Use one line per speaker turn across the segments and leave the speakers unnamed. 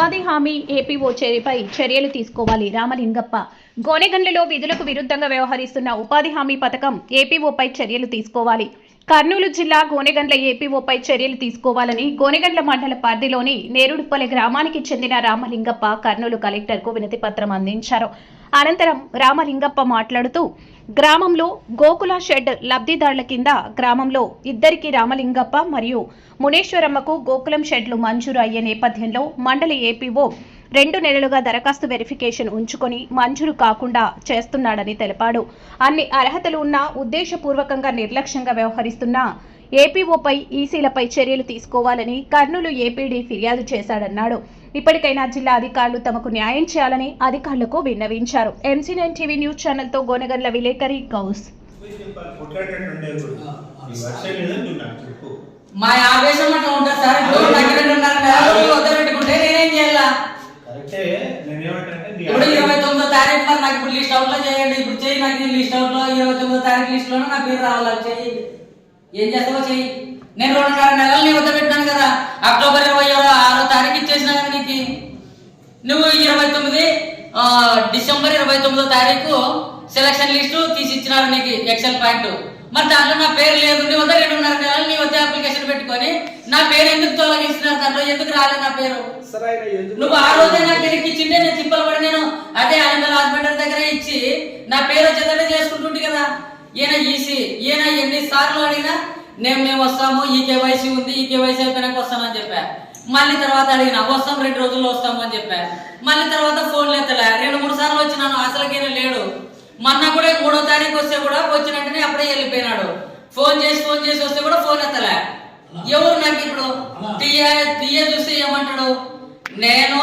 ఉపాధి హామీ ఏపీఓ చర్యపై చర్యలు తీసుకోవాలి. రామలింగప్ప. గోనెగండ్లలో విధులకు విరుద్ధంగా వ్యవహరిస్తున్న ఉపాధి హామీ పథకం ఏపీఓపై చర్యలు తీసుకోవాలి. కర్నూలు జిల్లా గోనెగండ్ల ఏపీఓపై చర్యలు తీసుకోవాలని గోనెగండ్ల మండల పరిధిలోని నేరుడుపల్లి గ్రామానికి చెందిన రామలింగప్ప కర్నూలు కలెక్టర్కు వినతి పత్రం అందించారు. అనంతరం రామలింగప్ప మాట్లాడుతూ గ్రామంలో గోకుల షెడ్ లబ్ధిదారుల కింద గ్రామంలో ఇద్దరికి రామలింగప్ప మరియు మునేశ్వరమ్మకు గోకులం షెడ్లు మంజూరు అయ్యే నేపథ్యంలో మండలి ఏపీఓ రెండు నెలలుగా దరఖాస్తు వెరిఫికేషన్ ఉంచుకొని మంజూరు కాకుండా చేస్తున్నాడని తెలిపాడు. అన్ని అర్హతలు ఉన్నా ఉద్దేశపూర్వకంగా నిర్లక్ష్యంగా వ్యవహరిస్తున్న ఏపీఓపై ఈసీలపై చర్యలు తీసుకోవాలని కర్నూలు ఏపీడీ ఫిర్యాదు చేశాడన్నాడు. ఇప్పటికైనా జిల్లా అధికారులు తమకు న్యాయం చేయాలని అధికారులకు విన్నవించారు. ఎంసీ నైన్ టీవీ న్యూస్ ఛానల్తో గోనగండ్ల విలేకరి గౌస్.
చెప్పు
మా ఆవేశం అట్లా ఉంటుంది సార్? ఇప్పుడు వదిలిపెట్టుకుంటే నేనేం చేయాలా? ఇప్పుడు ఇరవై తొమ్మిదో తారీఖు మరి నాకు ఇప్పుడు లిస్ట్ అవుట్లో చేయండి. ఇప్పుడు చేయి నాకు లిస్ట్ అవుట్లో ఇరవై తొమ్మిదో తారీఖు లిస్ట్లోనే నా పేరు రావాలి? చెయ్యి ఏం చేస్తావో చెయ్యి నేను రెండున్నర నెలలు నీ వద్ద పెట్టాను కదా. అక్టోబర్ ఇరవై ఆరో ఆరో తారీఖు ఇచ్చేసిన కదా నీకు నువ్వు ఇరవై తొమ్మిది ఆ, డిసెంబర్ ఇరవై తొమ్మిదో తారీఖు సెలక్షన్ లిస్టు తీసి ఇచ్చినారు నీకు ఎక్సెల్ పాయింట్ మరి దాంట్లో నా పేరు లేదు నీ వద్ద రెండున్నర నెలలు నీ వద్ద అప్లికేషన్ పెట్టుకొని నా పేరు ఎందుకు తొలగిస్తున్నారు? దాంట్లో ఎందుకు రాలేదు నా పేరు? నువ్వు ఆ రోజే నాకు వెనక్కి ఇచ్చింటే నేను తిప్పలు పడి నేను అదే ఆనందల్ హాస్పిటల్ దగ్గర ఇచ్చి నా పేరు వచ్చేటట్టు చేసుకుంటుంటే కదా. ఈయన ఈసీ ఈయన ఎన్ని సార్లు అడిగినా నేను మేము వస్తాము ఈ కేవైసీ ఉంది ఈ కేవైసీ అయిపోయినాక వస్తానని చెప్పా. మళ్ళీ తర్వాత అడిగిన వస్తాం రెండు రోజుల్లో వస్తాము అని చెప్పా. మళ్ళీ తర్వాత ఫోన్లు ఎత్తలే. రెండు మూడు సార్లు వచ్చినాను అసలుకైనా లేడు. మొన్న కూడా మూడో తారీఖు వస్తే కూడా వచ్చిన వెంటనే అప్పుడే వెళ్ళిపోయినాడు. ఫోన్ చేసి ఫోన్ చేసి వస్తే కూడా ఫోన్ ఎత్తలే. ఎవరు నాకు ఇప్పుడు? టీఏ చూస్తే ఏమంటాడు? నేను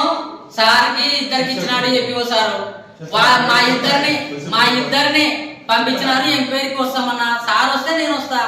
సార్కి ఇద్దరికి ఇచ్చినాడు చెప్పివో సారు. మా ఇద్దరిని మా ఇద్దరిని పంపించినారు ఎంక్వైరీకి వస్తామన్నా. సార్ వస్తే నేను వస్తా.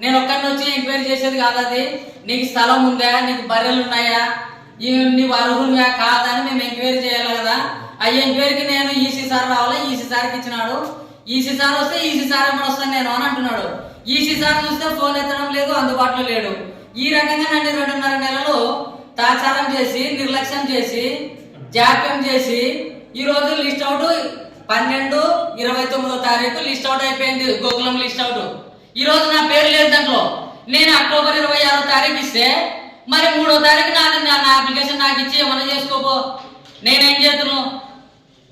నేను ఒక్కడిని వచ్చి ఎంక్వైరీ చేసేది కాదు అది. నీకు స్థలం ఉందా? నీకు బర్రెలు ఉన్నాయా? ఈ- నీవు అర్హులుగా కాదా అని మేము ఎంక్వైరీ చేయాలి కదా. ఆ ఎంక్వైరీకి నేను ఈసీ సార్ రావాలా? ఈసీ సార్కి ఇచ్చినాడు. ఈసీ సార్ వస్తే ఈసీ సార్ ఏమైనా వస్తాను నేను అని అంటున్నాడు. ఈసీ సార్ చూస్తే ఫోన్ ఎత్తడం లేదు అందుబాటులో లేడు. ఈ రకంగా నన్ను రెండున్నర నెలలు తాచారం చేసి నిర్లక్ష్యం చేసి జాప్యం చేసి ఈ రోజు లిస్ట్ అవుట్ పన్నెండు ఇరవై తొమ్మిదో తారీఖు లిస్ట్ అవుట్ అయిపోయింది. Gokulam list out. ఈ రోజు నా పేరు లేదు దాంట్లో. నేను అక్టోబర్ ఇరవై ఆరో తారీఖు ఇస్తే మరి మూడో తారీఖు నాది నా నా అప్లికేషన్ నాకు ఇచ్చి ఏమైనా చేసుకోపో. నేనేం చేతును?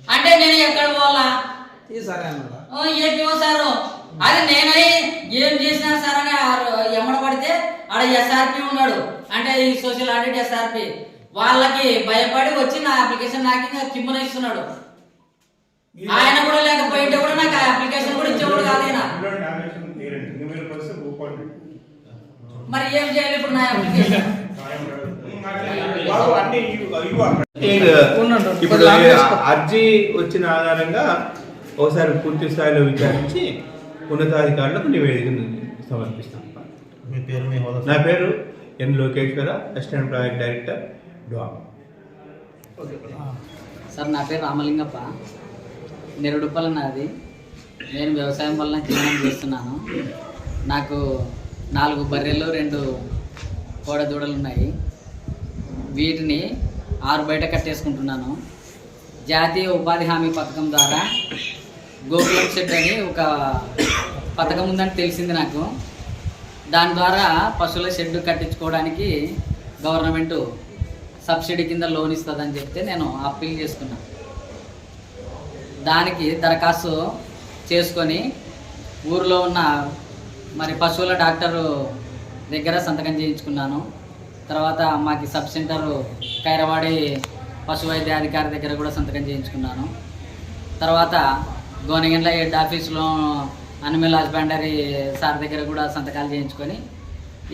అంటే నేను ఎక్కడ పోవాలా? ఓ, ఏపీఓ సారు. అది నేనై ఏం చేసినా సార్ అని ఎమ్మడ పడితే ఆడ ఎస్ఆర్పి ఉన్నాడు. అంటే ఈ సోషల్ ఆడిట్ ఎస్ఆర్పి వాళ్ళకి భయపడి వచ్చి నా అప్లికేషన్ నాకు కిమ్మన ఇస్తున్నాడు. ఆయన కూడా లేకపోయింటే కూడా నాకు ఆ అప్లికేషన్ కూడా ఇచ్చేవాడు కాదు
మరి
ఏం చేయాలి ఇప్పుడు నా అప్లికేషన్.
ఇప్పుడు. అర్జీ వచ్చిన ఆధారంగా ఒకసారి పూర్తి స్థాయిలో విచారించి ఉన్నతాధికారులకు నివేదికను సమర్పిస్తాం.
మీ పేరు మీ హోదా
నా పేరు N Lokeshwara assistant project director DWMA
sir నా పేరు రామలింగప్ప. నిరుడుపల నాది. నేను వ్యవసాయం వలన జీవనం చేస్తున్నాను. నాకు నాలుగు బర్రెలు రెండు కోడదూడలు ఉన్నాయి వీటిని ఆరు బయట కట్టేసుకుంటున్నాను. జాతీయ ఉపాధి హామీ పథకం ద్వారా గోకులం షెడ్ అని ఒక పథకం ఉందని తెలిసింది నాకు. దాని ద్వారా పశువుల షెడ్ కట్టించుకోవడానికి గవర్నమెంట్ సబ్సిడీ కింద లోన్ ఇస్తుందని చెప్తే నేను అప్పీల్ చేసుకున్నాను దానికి దరఖాస్తు చేసుకొని ఊరిలో ఉన్న మరి పశువుల డాక్టరు దగ్గర సంతకం చేయించుకున్నాను. తర్వాత మాకు సబ్ సెంటర్ కైరవాడి పశు వైద్య అధికారి దగ్గర కూడా సంతకం చేయించుకున్నాను. తర్వాత గోనెగండ్ల హెడ్ ఆఫీస్లో అనిమల్ హస్బెండరీ సార్ దగ్గర కూడా సంతకాలు చేయించుకొని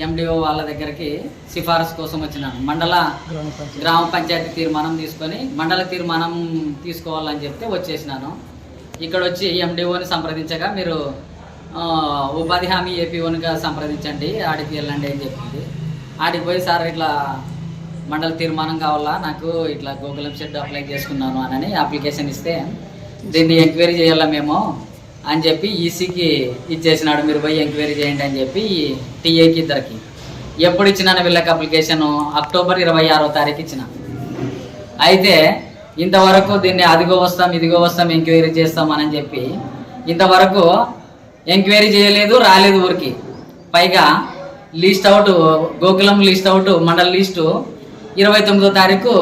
ఎండిఓ వాళ్ళ దగ్గరికి సిఫారసు కోసం వచ్చినాను. మండల గ్రామ పంచాయతీ తీర్మానం తీసుకొని మండల తీర్మానం తీసుకోవాలని చెప్తే వచ్చేసినాను. ఇక్కడ వచ్చి ఎండిఓని సంప్రదించగా మీరు ఉపాధి హామీ ఏపీ ఏపీఓనిగా సంప్రదించండి ఆడికి వెళ్ళండి అని చెప్పింది. ఆడికి పోయి సార్ ఇట్లా మండల తీర్మానం కావాలా? నాకు ఇట్లా గూగుల్ షెడ్ అప్లై చేసుకున్నాను అని అప్లికేషన్ ఇస్తే దీన్ని ఎంక్వైరీ చేయాలా మేము అని చెప్పి ఈసీకి ఇచ్చేసినాడు. మీరు పోయి ఎంక్వైరీ చేయండి అని చెప్పి టీఏకి ఇద్దరికి. ఎప్పుడు ఇచ్చినాను వీళ్ళకి అప్లికేషన్? అక్టోబర్ ఇరవై ఆరో తారీఖు ఇచ్చిన. అయితే ఇంతవరకు దీన్ని అదిగో వస్తాం ఇదిగో వస్తాం ఎంక్వైరీ చేస్తాం అని చెప్పి ఇంతవరకు ఎంక్వైరీ చేయలేదు రాలేదు ఊరికి. పైగా list out Gokulam list out మండల లీస్టు ఇరవై తొమ్మిదో తారీఖు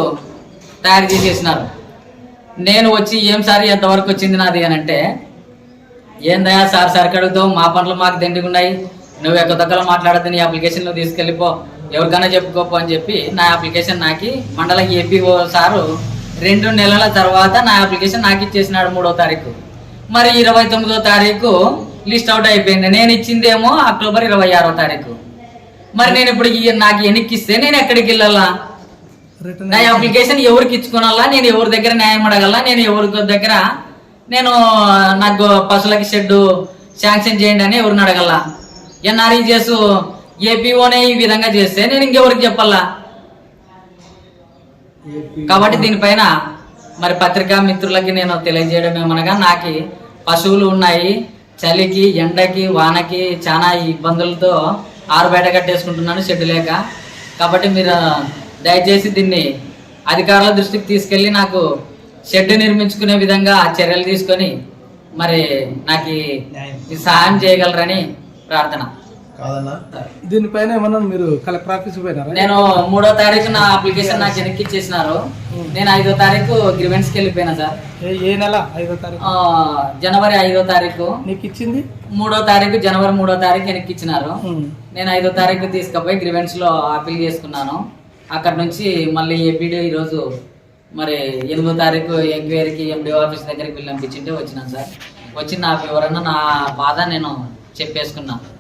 తయారు చేసేసినారు. నేను వచ్చి ఏం సార్ ఎంతవరకు వచ్చింది నాది అని అంటే ఏందయ్యా సార్ సార్ అడుగుతావు మా పనులు మాకు దండిగున్నాయి నువ్వు ఎక్క దగ్గర మాట్లాడద్దు నీ అప్లికేషన్ నువ్వు తీసుకెళ్ళిపో ఎవరికైనా చెప్పుకోపో అని చెప్పి నా అప్లికేషన్ నాకి మండల ఏపీఓ సారు రెండు నెలల తర్వాత నా అప్లికేషన్ నాకు ఇచ్చేసినాడు మూడో తారీఖు. మరి ఇరవై తొమ్మిదో తారీఖు లిస్ట్ అవుట్ అయిపోయింది. నేను ఇచ్చిందేమో అక్టోబర్ ఇరవై ఆరో తారీఖు. మరి నేను ఇప్పుడు ఈ- నాకు ఎన్నికిస్తే నేను ఎక్కడికి వెళ్ళాలా? నా అప్లికేషన్ ఎవరికి ఇచ్చుకోనాలా? నేను ఎవరి దగ్గర న్యాయం అడగల? నేను ఎవరి దగ్గర? నేను నాకు పశువులకి షెడ్ శాంక్షన్ చేయండి అని ఎవరిని అడగల? ఎన్ఆర్ఈజెస్ ఏపీఓనే ఈ విధంగా చేస్తే నేను ఇంకెవరికి చెప్పాలా? కాబట్టి దీనిపైన మరి పత్రికా మిత్రులకి నేను తెలియజేయడం ఏమనగా నాకు పశువులు ఉన్నాయి చలికి ఎండకి వానకి చాలా ఇబ్బందులతో ఆరుబయట కట్టేసుకుంటున్నాను షెడ్ లేక. కాబట్టి మీరు దయచేసి దీన్ని అధికారుల దృష్టికి తీసుకెళ్ళి నాకు షెడ్ నిర్మించుకునే విధంగా చర్యలు తీసుకొని మరి నాకు సహాయం చేయగలరని ప్రార్థన.
కాదన్నా?
దీనిపైన ఏమన్నా మీరు కలెక్టర్ ఆఫీస్ పోయినారా?
నేను మూడో తారీఖు నా అప్లికేషన్ నాకు వెనక్కి ఇచ్చేసినారు. నేను ఐదో తారీఖు గ్రివెన్స్కి వెళ్ళిపోయినా సార్.
ఏ- ఏ నెల? ఐదో తారీఖు?
ఆ, జనవరి ఐదో తారీఖు.
నీకు ఇచ్చింది?
మూడో తారీఖు జనవరి మూడో తారీఖు వెనక్కి ఇచ్చినారు.
ఉమ్.
నేను ఐదో తారీఖు తీసుకుపోయి గ్రివెన్స్లో అప్పీల్ చేసుకున్నాను. అక్కడ నుంచి మళ్ళీ ఏపీడీ ఈరోజు మరి ఎనిమిదో తారీఖు ఎంక్వైరీకి ఎండిఓ ఆఫీస్ దగ్గరికి వెళ్ళి పంపించింటే వచ్చినాను సార్. వచ్చి నా వివరణ నా బాధ నేను చెప్పేసుకున్నాను